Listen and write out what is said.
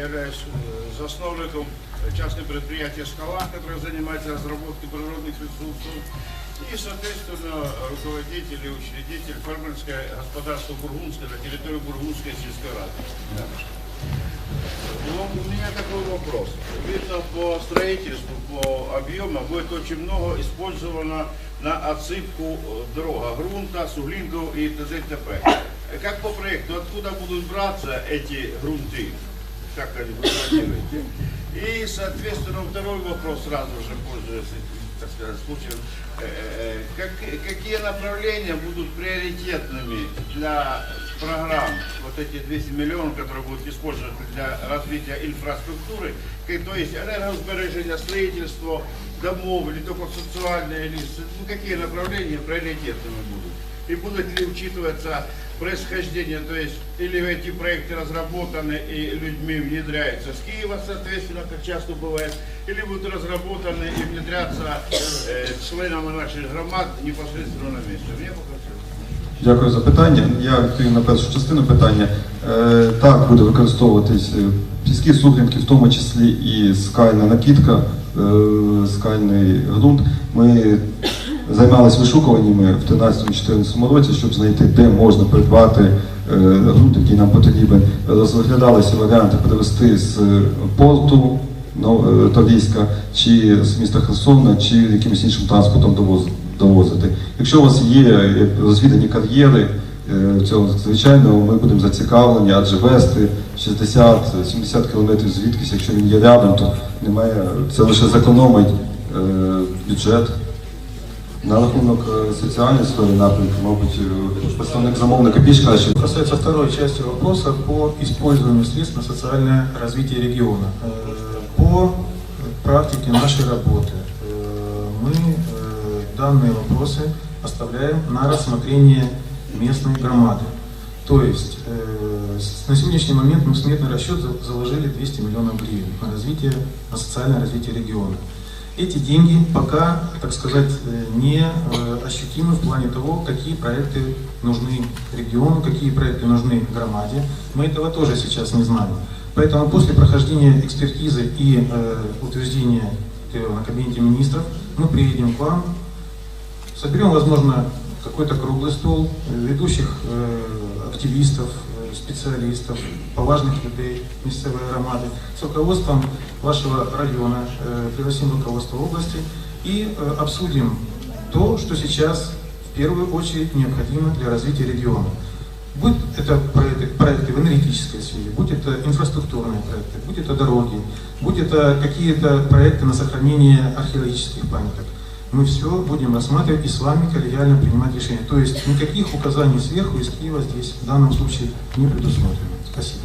Я являюсь э, засновником частного предприятия «Скала», которое занимается разработкой природных ресурсов. И, соответственно, руководитель и учредитель фермерское господарство Бургундское на территории Бургундской сельской рады. Ну, у меня такой вопрос. Видно, по строительству, по объемам будет очень много использовано на отсыпку э, дорога, грунта, суглинков и т.д. т.п. Как по проекту, откуда будут браться эти грунты? Как они вы планируете? И, соответственно, второй вопрос сразу же, пользуясь так сказать, случаем. Э, э, как- какие направления будут приоритетными для программ, вот эти 200 миллионов, которые будут использовать для развития инфраструктуры, то есть энергосбережение, строительство домов, или только социальные, или ну, какие направления приоритетными будут? И будут ли учитываться происхождение, то есть или эти проекты разработаны и людьми внедряются с Киева, соответственно, как часто бывает, или будут разработаны и внедряться э, членами наших громад непосредственно на месте. Мне пока все. Дякую за питання. Я відповім на першу частину питання. Е, так, буде використовуватись е, піски суглинки, в тому числі і скальна накидка, е, скальний ґрунт. Ми займалися вишукуваннями в 2013-2014 році, щоб знайти, де можна придбати е, який нам потрібен. Розглядалися варіанти перевести з порту ну, е, Таврійська, чи з міста Херсона, чи якимось іншим транспортом довоз- довозити. Якщо у вас є е, розвідані кар'єри, е, цього звичайно ми будемо зацікавлені, адже вести 60-70 кілометрів звідкись, якщо він є рядом, то немає, це лише зекономить е, бюджет. На рахунок е, соціальної сфери напрямку, мабуть, е, представник замовника більш краще Касается второй части вопроса по использованию средств на социальное развитие региона. Э, По практике нашей работы э, мы э, данные вопросы оставляем на рассмотрение местной громады. То есть э, с- на сегодняшний момент мы в сметный расчет за- заложили 200 миллионов гривен на развитие, на социальное развитие региона. Эти деньги пока, так сказать, не э, ощутимы в плане того, какие проекты нужны региону, какие проекты нужны громаде. Мы этого тоже сейчас не знаем. Поэтому после прохождения экспертизы и э, утверждения э, на кабинете министров мы приедем к вам, соберем, возможно, какой-то круглый стол ведущих активистов, специалистов, поважных людей местной громады с руководством вашего района, э, пригласим руководство области и э, обсудим то, что сейчас в первую очередь необходимо для развития региона. Будь это проекты, проекты в энергетической сфере, будь это инфраструктурные проекты, будь это дороги, будь это какие-то проекты на сохранение археологических памяток. Мы все будем рассматривать и с вами коллегиально принимать решения. То есть никаких указаний сверху из Киева здесь в данном случае не предусмотрено. Спасибо.